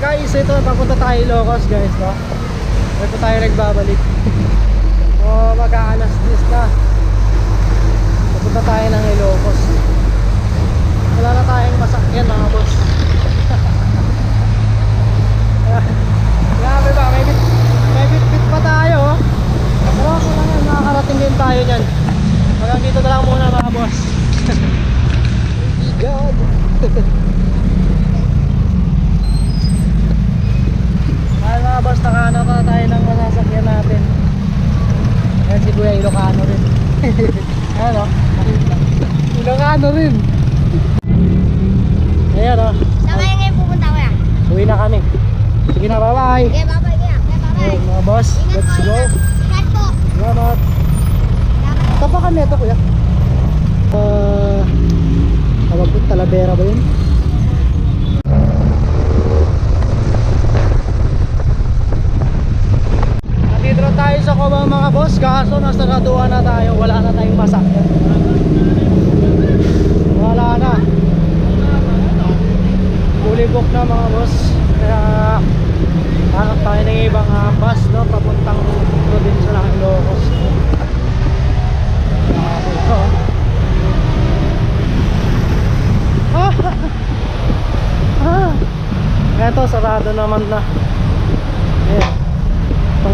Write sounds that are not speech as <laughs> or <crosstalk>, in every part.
guys, ito papunta tayo Ilocos guys, no? Ito tayo nagbabalik. <laughs> O mag-aalas 10 na. Papunta tayo ng Ilocos. Wala na tayong masakyan mga boss. <laughs> Grabe ba, may bit, may bit, bit pa tayo. oh. Pero ako lang yan, nakakarating din tayo dyan. Hanggang dito na lang muna mga boss. <laughs> God. Ay mga boss, nakahanap na tayo ng masasakyan natin. Ayan si Kuya <laughs> Ilocano rin. Ayan o. Ilocano rin. Ayan o. Saan kayo ngayon pupunta ko yan? Uwi na kami. Sige na, bye-bye. Okay, bye-bye. Okay, bye-bye. Mga boss, Ingat let's po, go. ingat. Po. Salamat. Tapakan nito kuya. Uh, tawag ko, Talavera ba yun? Cubao mga boss, kaso nasa Radua na tayo, wala na tayong masakyan. Wala na. Fully book na mga boss. Kaya hanap tayo ng ibang ah, bus no, papuntang probinsya ng Ilocos. Ito. Ah! <laughs> Ah! Eto, sarado naman na. Ayan.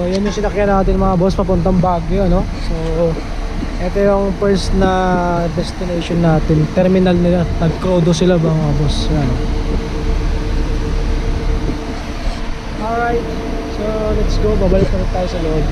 So yan yung sinakyan natin mga boss papuntang Baguio no. So ito yung first na destination natin. Terminal nila. Nag-Crodo sila ba mga boss? Yan. Alright. So let's go. Babalik na tayo sa loob.